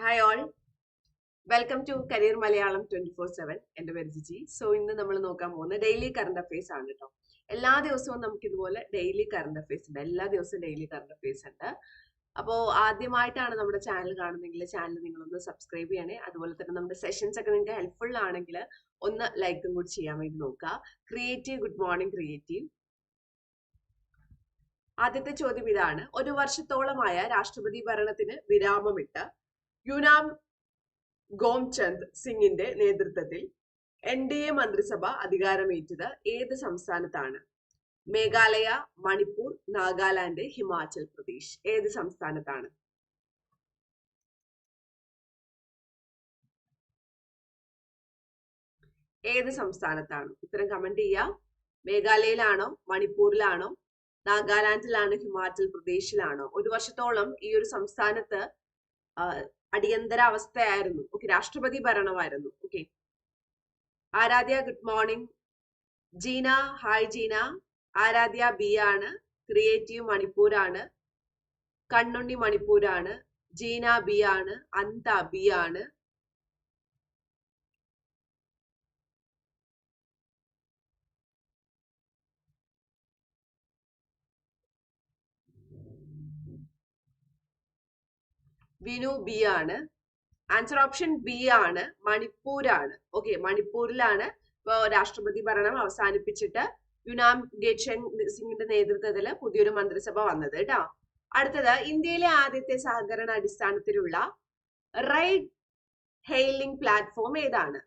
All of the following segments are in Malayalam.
Hi all welcome to career Malayalam twenty four seven എന്റെ പേര് ജിജി. സോ ഇന്ന് നമ്മൾ നോക്കാൻ പോകുന്നത് ഡെയിലി കറണ്ട് അഫയേഴ്സ് ആണ് കേട്ടോ എല്ലാ ദിവസവും നമുക്ക് ഇതുപോലെ ഡെയിലി കറണ്ട് അഫയേഴ്സ് ഉണ്ട്. എല്ലാ ദിവസവും ഡെയിലി കറണ്ട് അഫയേഴ്സ് ഉണ്ട്. അപ്പോൾ ആദ്യമായിട്ടാണ് നമ്മുടെ ചാനൽ കാണുന്നെങ്കിൽ ചാനൽ നിങ്ങളൊന്ന് സബ്സ്ക്രൈബ് ചെയ്യണേ. അതുപോലെ തന്നെ നമ്മുടെ സെഷൻസ് ഒക്കെ നിങ്ങൾക്ക് ഹെൽപ്ഫുൾ ആണെങ്കിൽ ഒന്ന് ലൈക്കും കൂടി ചെയ്യാൻ വേണ്ടി നോക്കുക. ക്രിയേറ്റീവ് ഗുഡ് മോർണിംഗ് ക്രിയേറ്റീവ് ആദ്യത്തെ ചോദ്യം ഇതാണ്. ഒരു വർഷത്തോളമായ രാഷ്ട്രപതി ഭരണത്തിന് വിരാമമിട്ട് യുനാം ഗോംചന്ദ് സിംഗിന്റെ നേതൃത്വത്തിൽ എൻ ഡി എ മന്ത്രിസഭ അധികാരമേറ്റത് ഏത് സംസ്ഥാനത്താണ്? മേഘാലയ മണിപ്പൂർ നാഗാലാൻഡ് ഹിമാചൽ പ്രദേശ് ഏത് സംസ്ഥാനത്താണ്? ഏത് സംസ്ഥാനത്താണ്? ഉത്തരം കമന്റ് ചെയ്യാം. മേഘാലയയിലാണോ? മണിപ്പൂരിലാണോ? നാഗാലാൻഡിലാണോ? ഹിമാചൽ പ്രദേശിലാണോ? ഒരു വർഷത്തോളം ഈ ഒരു സംസ്ഥാനത്ത് അടിയന്തര അവസ്ഥയായിരുന്നു ഓക്കെ രാഷ്ട്രപതി ഭരണമായിരുന്നു. Okay Aradhya good morning Jeena hi Jeena. Aradhya B ആണ്. ക്രിയേറ്റീവ് മണിപ്പൂരാണ്. കണ്ണുണ്ണി മണിപ്പൂരാണ്. ജീന ബി ആണ്. അന്ത ബി ആണ്. വിനു ബി ആണ്. ആൻസർ ഓപ്ഷൻ ബി ആണ്. മണിപ്പൂരാണ്. ഓക്കെ മണിപ്പൂരിലാണ്. രാഷ്ട്രപതി ഭരണം അവസാനിപ്പിച്ചിട്ട് യുനാം ഗേഷൻ സിംഗിന്റെ നേതൃത്വത്തിൽ പുതിയൊരു മന്ത്രിസഭ വന്നത് കേട്ടോ അടുത്തത് ഇന്ത്യയിലെ ആദ്യത്തെ സഹകരണ അടിസ്ഥാനത്തിലുള്ള റൈഡ് ഹെയിലിംഗ് പ്ലാറ്റ്ഫോം ഏതാണ്?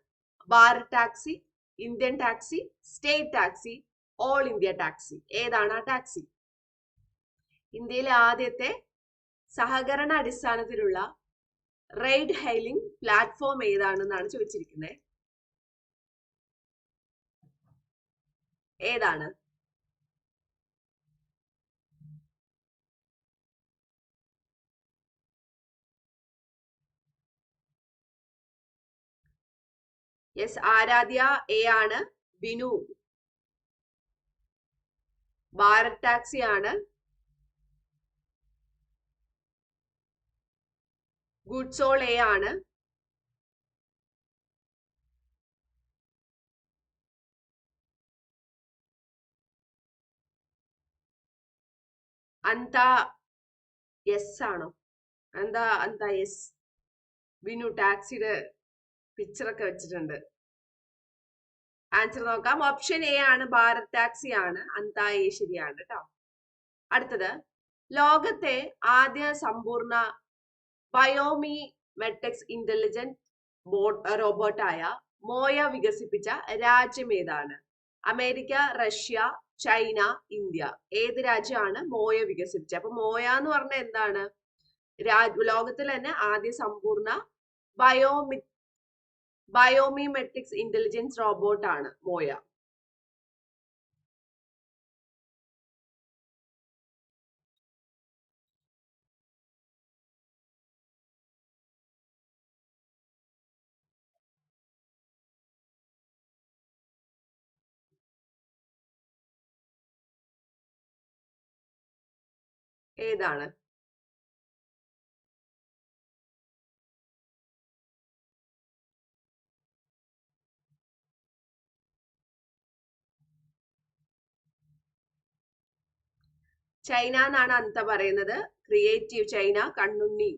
Bar taxi Indian taxi state taxi all India taxi. ഏതാണ് ആ ടാക്സി? ഇന്ത്യയിലെ ആദ്യത്തെ സഹകരണ അടിസ്ഥാനത്തിലുള്ള റൈഡ് ഹൈലിംഗ് പ്ലാറ്റ്ഫോം ഏതാണെന്നാണ് ചോദിച്ചിരിക്കുന്നത്? ഏതാണ്? യെസ് ആരാധ്യ എ ആണ് ബിനു ഭാരത് ടാക്സി ആണ്. ഗുഡ്സോൾ എ ആണ്. അന്ത എസ് ആണോ? അന്ത അന്ത എസ് വിനു ടാക്സിയുടെ പിക്ചറൊക്കെ വെച്ചിട്ടുണ്ട്. ആൻസർ നോക്കാം. ഓപ്ഷൻ എ ആണ് ഭാരത് ടാക്സി ആണ്. അന്ത എ ശരിയാണ് കേട്ടോ. അടുത്തത്. ലോകത്തെ ആദ്യ സമ്പൂർണ ബയോമി മെട്ടെക്സ് ഇന്റലിജന്റ് റോബോട്ടായ മോയ വികസിപ്പിച്ച രാജ്യം ഏതാണ്? America Russia China India. ഏത് രാജ്യമാണ് മോയ വികസിപ്പിച്ചത്? അപ്പൊ മോയ എന്ന് പറഞ്ഞ എന്താണ്? ലോകത്തിൽ തന്നെ ആദ്യ സമ്പൂർണ ബയോമി ബയോമിമെട്രിക്സ് ഇന്റലിജൻസ് റോബോട്ട് ആണ് മോയ. ഏതാണ്? ചൈന എന്നാണ് അന്ത പറയുന്നത്. ക്രിയേറ്റീവ് ചൈന കണ്ണുണ്ണി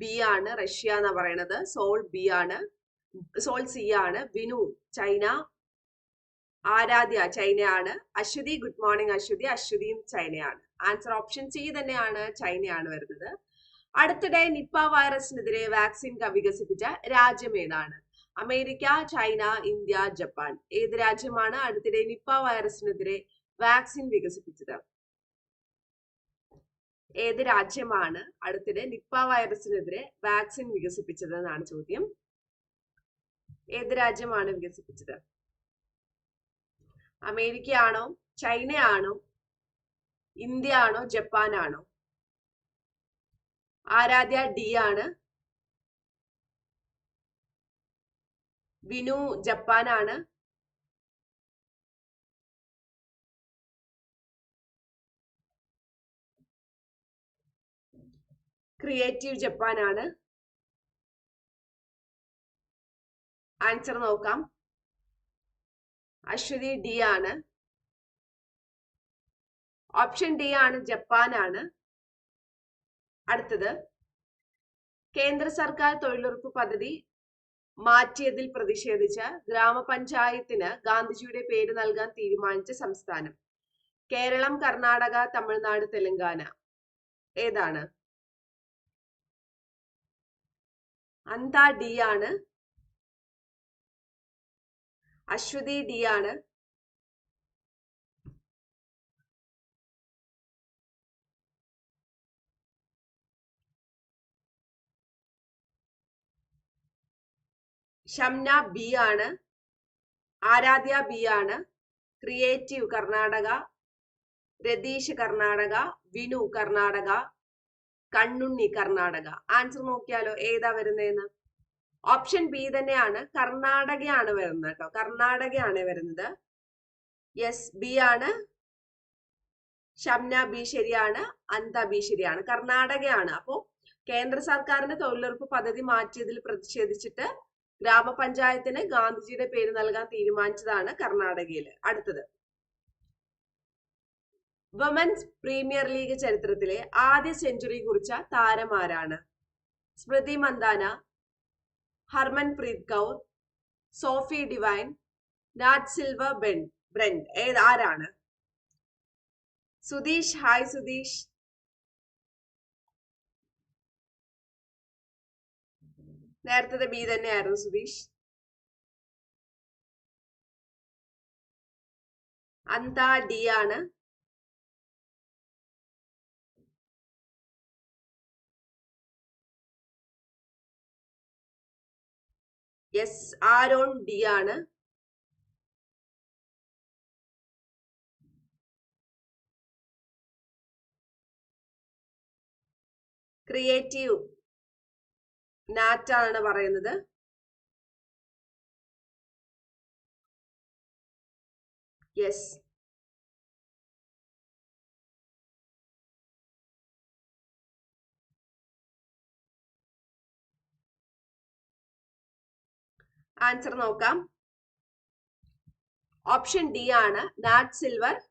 ബി ആണ് റഷ്യ എന്നാ പറയുന്നത് സോൾ ബി ആണ് സോൾ സി ആണ് വിനു ചൈന ആരാധ്യ ചൈനയാണ് അശ്വതി ഗുഡ് മോർണിംഗ് അശ്വതി അശ്വതിയും ചൈനയാണ്. ആൻസർ ഓപ്ഷൻ സി തന്നെയാണ് ചൈനയാണ് വരുന്നത്. അടുത്തിടെ നിപ്പ വൈറസിനെതിരെ വാക്സിൻ വികസിപ്പിച്ച രാജ്യം ഏതാണ്? America China India Japan. ഏത് രാജ്യമാണ് അടുത്തിടെ നിപ്പ വൈറസിനെതിരെ വാക്സിൻ വികസിപ്പിച്ചത്? ഏത് രാജ്യമാണ് അടുത്തിടെ നിപ്പ വൈറസിനെതിരെ വാക്സിൻ വികസിപ്പിച്ചത് എന്നാണ് ചോദ്യം. ഏത് രാജ്യമാണ് വികസിപ്പിച്ചത്? അമേരിക്ക ആണോ ചൈന ആണോ ഇന്ത്യ ആണോ ജപ്പാനാണോ? ആരാധ്യ ഡി ആണ്. വിനു ജപ്പാനാണ്. ക്രിയേറ്റീവ് ജപ്പാനാണ്. ആൻസർ നോക്കാം. അശ്വതി ഡി ആണ്. ഓപ്ഷൻ ഡി ആണ് ജപ്പാനാണ് അടുത്തത് കേന്ദ്ര സർക്കാർ തൊഴിലുറപ്പ് പദ്ധതി മാറ്റിയതിൽ പ്രതിഷേധിച്ച് ഗ്രാമപഞ്ചായത്തിന് ഗാന്ധിജിയുടെ പേര് നൽകാൻ തീരുമാനിച്ച സംസ്ഥാനം. കേരളം കർണാടക തമിഴ്നാട് തെലങ്കാന. ഏതാണ്? അന്ത ഡി ആണ്. അശ്വതി ഡി ആണ്. ഷംന ബി ആണ്. ആരാധ്യ ബി ആണ്. ക്രിയേറ്റീവ് കർണാടക. രതീഷ് കർണാടക. വിനു കർണാടക. കണ്ണുണ്ണി കർണാടക. ആൻസർ നോക്കിയാലോ ഏതാ വരുന്നതെന്ന് ഓപ്ഷൻ ബി തന്നെയാണ്. കർണാടകയാണ് വരുന്നത് കേട്ടോ. കർണാടകയാണ് വരുന്നത്. യെസ് ബി ആണ്. ഷംന ബി ശരിയാണ്. അന്ത ബി ശരിയാണ്. കർണാടകയാണ്. അപ്പോ കേന്ദ്ര സർക്കാരിന്റെ തൊഴിലുറപ്പ് പദ്ധതി മാറ്റിയതിൽ പ്രതിഷേധിച്ചിട്ട് ഗ്രാമപഞ്ചായത്തിന് ഗാന്ധിജിയുടെ പേര് നൽകാൻ തീരുമാനിച്ചതാണ് കർണാടകയിൽ അടുത്തത്. വിമൻസ് പ്രീമിയർ ലീഗ് ചരിത്രത്തിലെ ആദ്യ സെഞ്ചുറി കുറിച്ച താരമാരാണ് Smriti Mandhana Harmanpreet Kaur Sophie Devine Nat Sciver Ben Brunt. ഏത് ആരാണ്? സുധീഷ്. ഹായ് സുധീഷ്. നേരത്തെ ബി തന്നെയായിരുന്നു സുധീഷ്. അന്ത ഡി ആണ്. യെസ് ആരോൺ ഡി ആണ്. ക്രിയേറ്റീവ് നാറ്റ് ആണ് പറയുന്നത്. യെസ് ആൻസർ നോക്കാം. ഓപ്ഷൻ ഡി ആണ്. നാറ്റ് സിൽവർ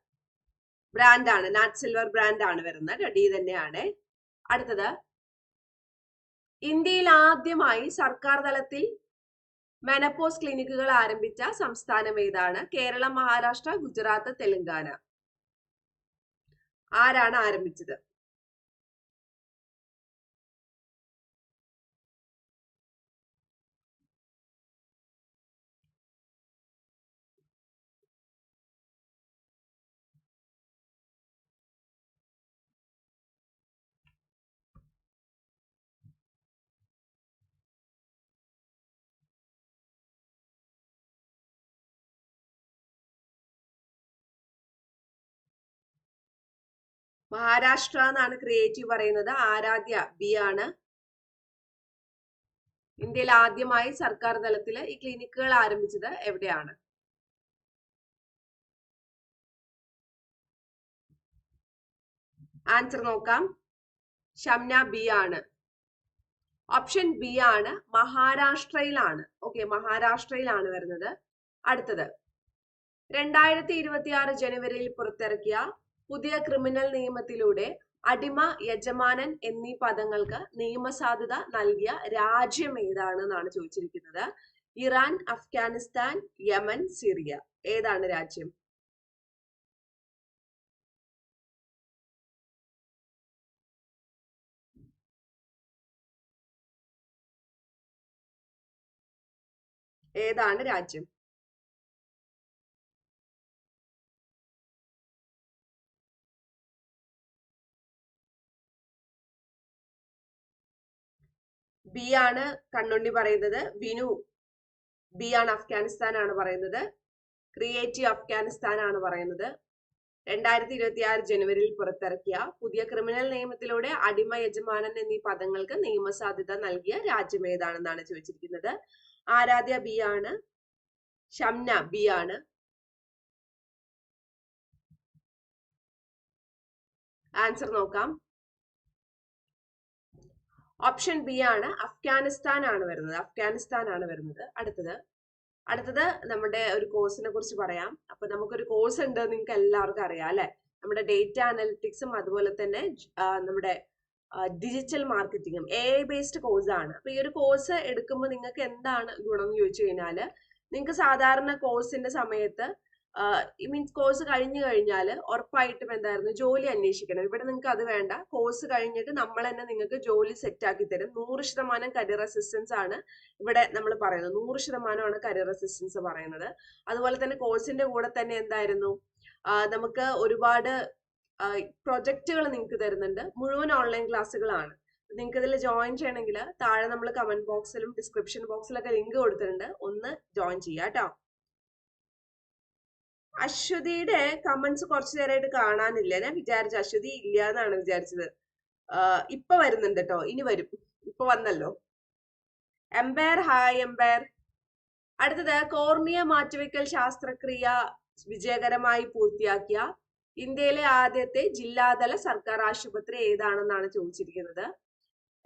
ബ്രാൻഡ് ആണ്. നാറ്റ് സിൽവർ ബ്രാൻഡ് ആണ് വരുന്നത്. ഡി തന്നെയാണ്. അടുത്തത്. ഇന്ത്യയിൽ ആദ്യമായി സർക്കാർ തലത്തിൽ മെനപ്പോസ് ക്ലിനിക്കുകൾ ആരംഭിച്ച സംസ്ഥാനം ഏതാണ്? കേരളം മഹാരാഷ്ട്ര ഗുജറാത്ത് തെലങ്കാന. ആരാണ് ആരംഭിച്ചത്? മഹാരാഷ്ട്ര എന്നാണ് ക്രിയേറ്റീവ് പറയുന്നത്. ആരാധ്യ ബി ആണ്. ഇന്ത്യയിൽ ആദ്യമായി സർക്കാർ തലത്തിൽ ഈ ക്ലിനിക്കുകൾ ആരംഭിച്ചത് എവിടെയാണ്? ആൻസർ നോക്കാം. ഷംന ബി ആണ്. ഓപ്ഷൻ ബി ആണ്. മഹാരാഷ്ട്രയിലാണ്. ഓക്കെ മഹാരാഷ്ട്രയിലാണ് വരുന്നത്. അടുത്തത്. രണ്ടായിരത്തി ഇരുപത്തി ആറ് ജനുവരിയിൽ പുറത്തിറക്കിയ പുതിയ ക്രിമിനൽ നിയമത്തിലൂടെ അടിമ യജമാനൻ എന്നീ പദങ്ങൾക്ക് നിയമസാധുത നൽകിയ രാജ്യം ഏതാണ് എന്നാണ് ചോദിച്ചിരിക്കുന്നത്? Iran Afghanistan Yemen Syria. ഏതാണ് രാജ്യം? ഏതാണ് രാജ്യം? ബി ആണ് കണ്ണുണ്ണി പറയുന്നത്. വിനു ബി ആണ് അഫ്ഗാനിസ്ഥാൻ ആണ് പറയുന്നത്. ക്രിയേറ്റീവ് അഫ്ഗാനിസ്ഥാൻ ആണ് പറയുന്നത്. രണ്ടായിരത്തി ഇരുപത്തി ആറ് ജനുവരിയിൽ പുറത്തിറക്കിയ പുതിയ ക്രിമിനൽ നിയമത്തിലൂടെ അടിമ യജമാനൻ എന്നീ പദങ്ങൾക്ക് നിയമസാധ്യത നൽകിയ രാജ്യം ഏതാണെന്നാണ് ചോദിച്ചിരിക്കുന്നത്. ആരാധ്യ ബി ആണ്. ഷംന ബി ആണ്. ആൻസർ നോക്കാം. ഓപ്ഷൻ ബി ആണ് അഫ്ഗാനിസ്ഥാൻ ആണ് വരുന്നത്. അഫ്ഗാനിസ്ഥാൻ ആണ് വരുന്നത്. അടുത്തത്. അടുത്തത് നമ്മുടെ ഒരു കോഴ്സിനെ കുറിച്ച് പറയാം. അപ്പൊ നമുക്കൊരു കോഴ്സ് ഉണ്ട് നിങ്ങൾക്ക് എല്ലാവർക്കും അറിയാം അല്ലെ? നമ്മുടെ ഡേറ്റ അനലിറ്റിക്സും അതുപോലെ തന്നെ നമ്മുടെ ഡിജിറ്റൽ മാർക്കറ്റിംഗും എ ബേസ്ഡ് കോഴ്സ് ആണ്. അപ്പൊ ഈ ഒരു കോഴ്സ് എടുക്കുമ്പോൾ നിങ്ങൾക്ക് എന്താണ് ഗുണം എന്ന് ചോദിച്ചു കഴിഞ്ഞാൽ നിങ്ങൾക്ക് സാധാരണ കോഴ്സിന്റെ സമയത്ത് മീൻസ് കോഴ്സ് കഴിഞ്ഞു കഴിഞ്ഞാൽ ഉറപ്പായിട്ടും എന്തായിരുന്നു ജോലി അന്വേഷിക്കണം. ഇവിടെ നിങ്ങൾക്ക് അത് വേണ്ട. കോഴ്സ് കഴിഞ്ഞിട്ട് നമ്മൾ തന്നെ നിങ്ങൾക്ക് ജോലി സെറ്റ് ആക്കി തരും. നൂറ് ശതമാനം കരിയർ അസിസ്റ്റൻസ് ആണ് ഇവിടെ നമ്മൾ പറയുന്നത്. നൂറ് ശതമാനമാണ് കരിയർ അസിസ്റ്റൻസ് പറയുന്നത്. അതുപോലെ തന്നെ കോഴ്സിന്റെ കൂടെ തന്നെ എന്തായിരുന്നു? നമുക്ക് ഒരുപാട് പ്രൊജക്റ്റുകൾ നിങ്ങൾക്ക് തരുന്നുണ്ട്. മുഴുവൻ ഓൺലൈൻ ക്ലാസ്സുകളാണ്. നിങ്ങൾക്ക് ഇതിൽ ജോയിൻ ചെയ്യണമെങ്കിൽ താഴെ നമ്മൾ കമന്റ് ബോക്സിലും ഡിസ്ക്രിപ്ഷൻ ബോക്സിലൊക്കെ ലിങ്ക് കൊടുത്തിട്ടുണ്ട്. ഒന്ന് ജോയിൻ ചെയ്യാം കേട്ടോ അശ്വതിയുടെ കമന്റ്സ് കുറച്ചു നേരമായിട്ട് കാണാനില്ല. ഞാൻ വിചാരിച്ചു അശ്വതി ഇല്ല എന്നാണ് വിചാരിച്ചത് ഇപ്പൊ വരുന്നുണ്ട് കേട്ടോ ഇനി വരും. ഇപ്പൊ വന്നല്ലോ. എംപയർ ഹായ് എംപയർ അടുത്തത് കോർണിയ മാറ്റിവെക്കൽ ശാസ്ത്രക്രിയ വിജയകരമായി പൂർത്തിയാക്കിയ ഇന്ത്യയിലെ ആദ്യത്തെ ജില്ലാതല സർക്കാർ ആശുപത്രി ഏതാണെന്നാണ് ചോദിച്ചിരിക്കുന്നത്.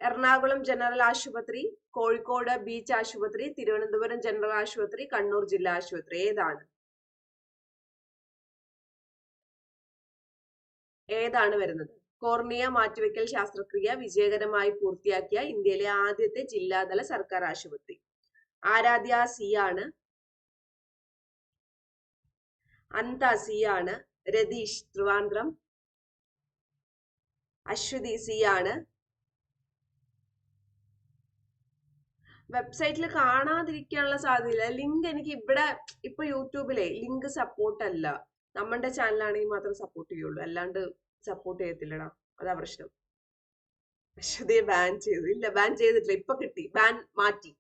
എറണാകുളം ജനറൽ ആശുപത്രി കോഴിക്കോട് ബീച്ച് ആശുപത്രി തിരുവനന്തപുരം ജനറൽ ആശുപത്രി കണ്ണൂർ ജില്ലാ ആശുപത്രി ഏതാണ്? ഏതാണ് വരുന്നത്? കോർണിയ മാറ്റിവെക്കൽ ശാസ്ത്രക്രിയ വിജയകരമായി പൂർത്തിയാക്കിയ ഇന്ത്യയിലെ ആദ്യത്തെ ജില്ലാതല സർക്കാർ ആശുപത്രി. ആരാധ്യ സി ആണ്. അന്ത സി ആണ്. രതീഷ് ട്രിവാൻഡ്രം അശ്വതി സി ആണ്. വെബ്സൈറ്റിൽ കാണാതിരിക്കാനുള്ള സാധ്യതയില്ല. ലിങ്ക് എനിക്ക് ഇവിടെ ഇപ്പൊ യൂട്യൂബിലെ ലിങ്ക് സപ്പോർട്ട് അല്ല. നമ്മുടെ ചാനലാണെങ്കിൽ മാത്രം സപ്പോർട്ട് ചെയ്യുള്ളൂ. അല്ലാണ്ട് സപ്പോർട്ട് ചെയ്യത്തില്ലടാ. അതാ പ്രശ്നം. അശ്വതിയെ ബാൻ ചെയ്തു. ഇല്ല ബാൻ ചെയ്തിട്ടില്ല. ഇപ്പൊ കിട്ടി. ബാൻ മാറ്റി.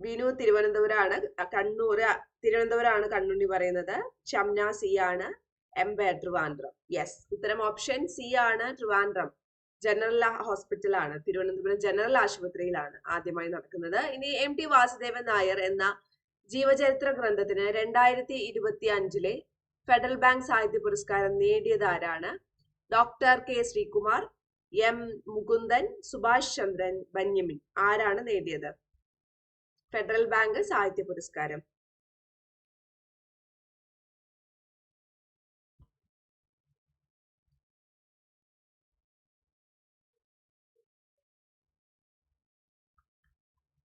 വിനു തിരുവനന്തപുരമാണ് കണ്ണൂർ തിരുവനന്തപുരമാണ് കണ്ണുണ്ണി പറയുന്നത്. ഷംന സി ആണ് എംബെ ട്രിവാൻഡ്രം യെസ് ഉത്തരം ഓപ്ഷൻ സി ആണ് ട്രിവാൻഡ്രം ജനറൽ ഹോസ്പിറ്റൽ ആണ്. തിരുവനന്തപുരം ജനറൽ ആശുപത്രിയിലാണ് ആദ്യമായി നടക്കുന്നത്. ഇനി എം ടി വാസുദേവൻ നായർ എന്ന ജീവചരിത്ര ഗ്രന്ഥത്തിന് രണ്ടായിരത്തി ഇരുപത്തി അഞ്ചിലെ ഫെഡറൽ ബാങ്ക് സാഹിത്യ പുരസ്കാരം നേടിയതാരാണ് doctor K Sreekumar M Mukundan Subhash Chandran Benyamin. ആരാണ് നേടിയത്? ഫെഡറൽ ബാങ്ക് സാഹിത്യ പുരസ്കാരം.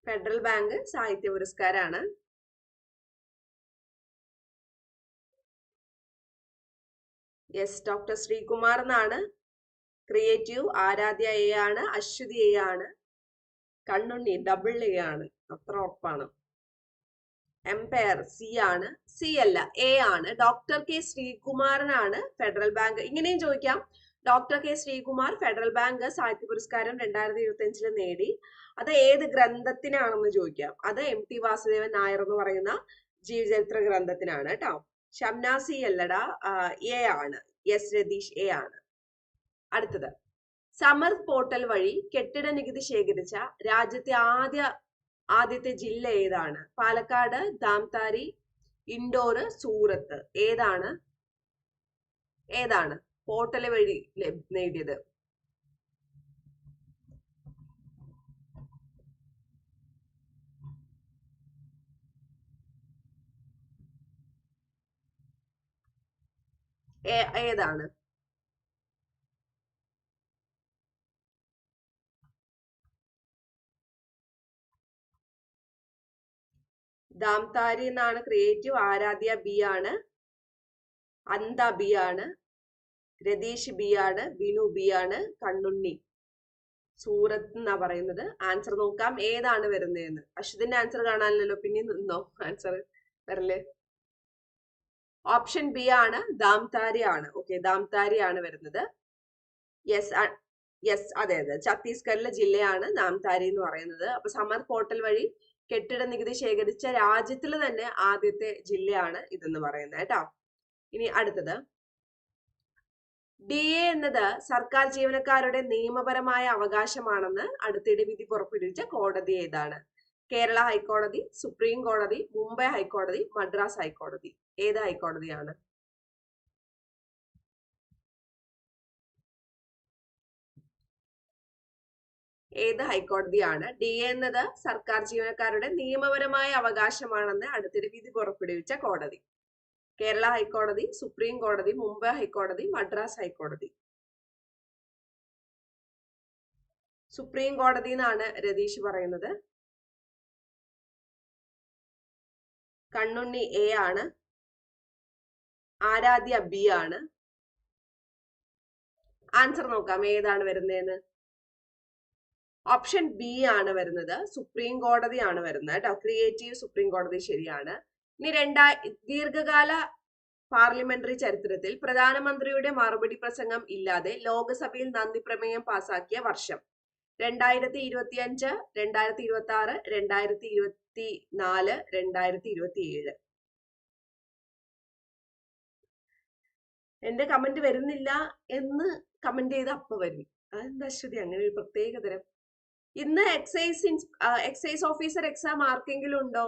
ഫെഡറൽ ബാങ്ക് സാഹിത്യ പുരസ്കാരാണ്. യെസ് ഡോക്ടർ ശ്രീകുമാർ എന്നാണ്. ക്രിയേറ്റീവ് ആരാധ്യ എ ആണ് അശ്വതി എ ആണ് കണ്ണുണ്ണി ഡബിൾ എ ആണ്. അത്ര ഉറപ്പാണ്. എംപയർ സി ആണ്. സി അല്ല എ ആണ്. ഡോക്ടർ കെ ശ്രീകുമാരനാണ് ഫെഡറൽ ബാങ്ക് ഇങ്ങനെയും ചോദിക്കാം. Doctor K Sreekumar Federal Bank സാഹിത്യ പുരസ്കാരം രണ്ടായിരത്തി ഇരുപത്തി അഞ്ചിൽ നേടി. അത് ഏത് ഗ്രന്ഥത്തിനാണെന്ന് ചോദിക്കാം. അത് എം ടി വാസുദേവൻ നായർ എന്ന് പറയുന്ന ജീവചരിത്ര ഗ്രന്ഥത്തിനാണ് കേട്ടോ. ഷംനാസി അല്ലട എ ആണ്. എസ് രതീഷ് എ ആണ്. അടുത്തത്. സമർത്ത് പോർട്ടൽ വഴി കെട്ടിട നികുതി ശേഖരിച്ച രാജ്യത്തെ ആദ്യ ആദ്യത്തെ ജില്ല ഏതാണ്? പാലക്കാട് ദാംതാരി ഇൻഡോറ് സൂറത്ത്. ഏതാണ്? ഏതാണ്? പോർട്ടൽ വഴി നേടിയത്. ഏതാണ്? ദാംതാരി എന്നാണ് ക്രിയേറ്റീവ് ആരാധ്യ ബി ആണ്. അന്ത ബി ആണ്. രതീഷ് ബി ആണ്. ബിനു ബി ആണ്. കണ്ണുണ്ണി. സൂറത്ത് എന്നാ പറയുന്നത്. ആൻസർ നോക്കാം. ഏതാണ് വരുന്നതെന്ന് അശ്വതിന്റെ ആൻസർ കാണാനല്ലോ പിന്നെ നിന്നോ? ആൻസർ വരൽ ഓപ്ഷൻ ബി ആണ് ദാംതാരി ആണ് ഓക്കെ ദാംതാരി ആണ് വരുന്നത് യെസ് യെസ് അതെ അതെ. ഛത്തീസ്ഗഡിലെ ജില്ലയാണ് ദാംതാരി എന്ന് പറയുന്നത്. അപ്പൊ സമർ പോർട്ടൽ വഴി കെട്ടിട നികുതി ശേഖരിച്ച രാജ്യത്തിൽ തന്നെ ആദ്യത്തെ ജില്ലയാണ് ഇതെന്ന് പറയുന്നത് കേട്ടോ. ഇനി അടുത്തത്. ഡി എ എന്നത് സർക്കാർ ജീവനക്കാരുടെ നിയമപരമായ അവകാശമാണെന്ന് അടുത്തിടെ വിധി പുറപ്പെടുവിച്ച കോടതി ഏതാണ്? കേരള ഹൈക്കോടതി സുപ്രീം കോടതി മുംബൈ ഹൈക്കോടതി മദ്രാസ് ഹൈക്കോടതി. ഏത് ഹൈക്കോടതിയാണ്? ഏത് ഹൈക്കോടതിയാണ്? ഡി എ എന്നത് സർക്കാർ ജീവനക്കാരുടെ നിയമപരമായ അവകാശമാണെന്ന് അടുത്തിടെ വിധി പുറപ്പെടുവിച്ച കോടതി. കേരള ഹൈക്കോടതി സുപ്രീം കോടതി മുംബൈ ഹൈക്കോടതി മദ്രാസ് ഹൈക്കോടതി. സുപ്രീം കോടതി എന്നാണ് രതീഷ് പറയുന്നത്. കണ്ണുണ്ണി എ ആണ്. ആരാധ്യ ബി ആണ്. ആൻസർ നോക്കാം ഏതാണ് വരുന്നതെന്ന്? ഓപ്ഷൻ ബി ആണ് വരുന്നത്. സുപ്രീം കോടതിയാണ് വരുന്നത് കേട്ടോ. ക്രിയേറ്റീവ് സുപ്രീം കോടതി ശരിയാണ്. ഇനി രണ്ടാ ദീർഘകാല പാർലമെന്ററി ചരിത്രത്തിൽ പ്രധാനമന്ത്രിയുടെ മറുപടി പ്രസംഗം ഇല്ലാതെ ലോക്സഭയിൽ നന്ദി പ്രമേയം പാസാക്കിയ വർഷം. രണ്ടായിരത്തി ഇരുപത്തി അഞ്ച് രണ്ടായിരത്തി ഇരുപത്തി ആറ് രണ്ടായിരത്തി ഇരുപത്തി നാല് രണ്ടായിരത്തി ഇരുപത്തി ഏഴ് എന്റെ കമന്റ് വരുന്നില്ല എന്ന് കമന്റ് ചെയ്ത് അപ്പൊ വരും. അതെന്താ ശ്രുതി? അങ്ങനെ ഒരു പ്രത്യേക തരം. ഇന്ന് എക്സൈസ് എക്സൈസ് ഓഫീസർ എക്സാം ആർക്കെങ്കിലും ഉണ്ടോ?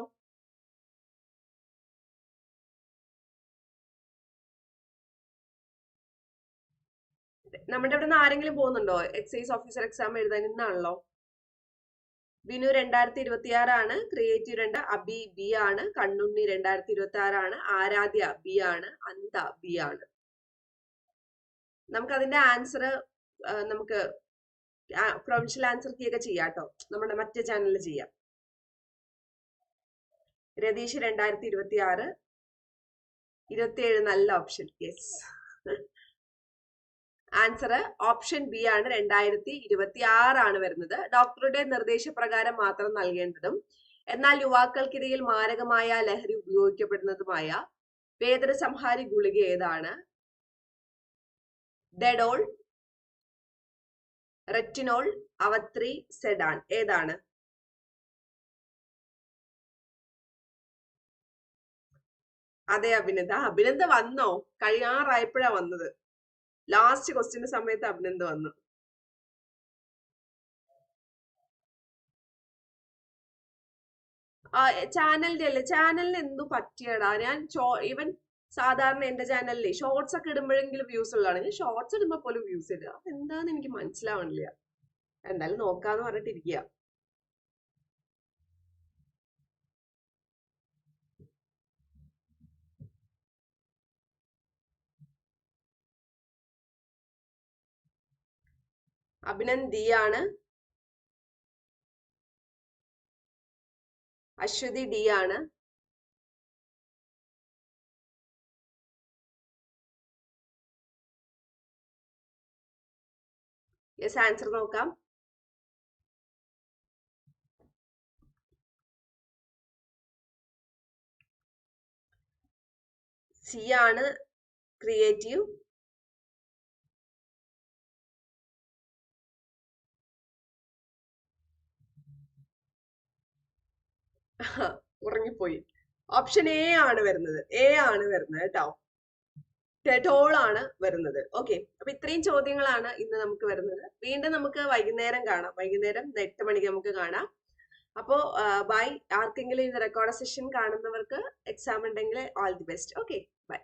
നമ്മുടെ ഇവിടെ നിന്ന് ആരെങ്കിലും പോകുന്നുണ്ടോ? എക്സൈസ് ഓഫീസർ എക്സാം എഴുതാൻ ഇന്നാണല്ലോ വിനു രണ്ടായിരത്തി ഇരുപത്തി ആറാണ് ക്രിയേറ്റീവ് രണ്ട് അബി ബി ആണ് കണ്ണുണ്ണി രണ്ടായിരത്തി ഇരുപത്തി ആറാണ് ആരാധ്യ ബി ആണ് അന്ത ബി ആണ്. നമുക്ക് അതിന്റെ ആൻസർ നമുക്ക് പ്രൊവിൻഷ്യൽ ആൻസർ കീ ചെയ്യാം കേട്ടോ. നമ്മുടെ മറ്റേ ചാനലിൽ ചെയ്യാം. രതീഷ് രണ്ടായിരത്തി ഇരുപത്തി ആറ് ഇരുപത്തിയേഴ് നല്ല option yes answer option B ആണ് രണ്ടായിരത്തി ഇരുപത്തി ആറാണ് വരുന്നത്. ഡോക്ടറുടെ നിർദ്ദേശപ്രകാരം മാത്രം നൽകേണ്ടതും എന്നാൽ യുവാക്കൾക്കിടയിൽ മാരകമായ ലഹരി ഉപയോഗിക്കപ്പെടുന്നതുമായ വേദന സംഹാരി ഗുളിക ഏതാണ്? ഡെഡോൾ റെറ്റിനോൾ അവത്രി സെഡാൻ ഏതാണ്? അതെ അഭിനന്ദ. അഭിനന്ദ വന്നോ? കഴിയാറായപ്പോഴാ വന്നത്. ലാസ്റ്റ് ക്വസ്റ്റിന്റെ സമയത്ത് അഭിനന്ദ വന്നു? ചാനലിന്റെ അല്ലേ? ചാനലിന് എന്തു പറ്റിയടാ? ഞാൻ ഈവൻ സാധാരണ എന്റെ ചാനലിലെ ഷോർട്സ് ഒക്കെ ഇടുമ്പോഴെങ്കിലും വ്യൂസ് ഉള്ളതാണ്. ഞാൻ ഷോർട്സ് ഇടുമ്പോ പോലും വ്യൂസ് ഇല്ല. എന്താന്ന് എനിക്ക് മനസ്സിലാവണില്ല. എന്തായാലും നോക്കാന്ന് പറഞ്ഞിട്ടിരിക്കുക അഭിനന്ദ് ദി ആണ് അശ്വതി ഡി ആണ്. യെസ് ആൻസർ നോക്കാം. സി ആണ് ക്രിയേറ്റീവ് ഉറങ്ങിപ്പോയി. ഓപ്ഷൻ എ ആണ് വരുന്നത്. എ ആണ് വരുന്നത് കേട്ടോ. ടെഡോൾ ആണ് വരുന്നത്. ഓക്കെ അപ്പൊ ഇത്രയും ചോദ്യങ്ങളാണ് ഇന്ന് നമുക്ക് വരുന്നത്. വീണ്ടും നമുക്ക് വൈകുന്നേരം കാണാം. വൈകുന്നേരം എട്ട് മണിക്ക് നമുക്ക് കാണാം. അപ്പോ ബൈ ആർക്കെങ്കിലും ഇത് റെക്കോർഡ് സെഷൻ കാണുന്നവർക്ക് എക്സാം ഉണ്ടെങ്കിൽ all the best okay bye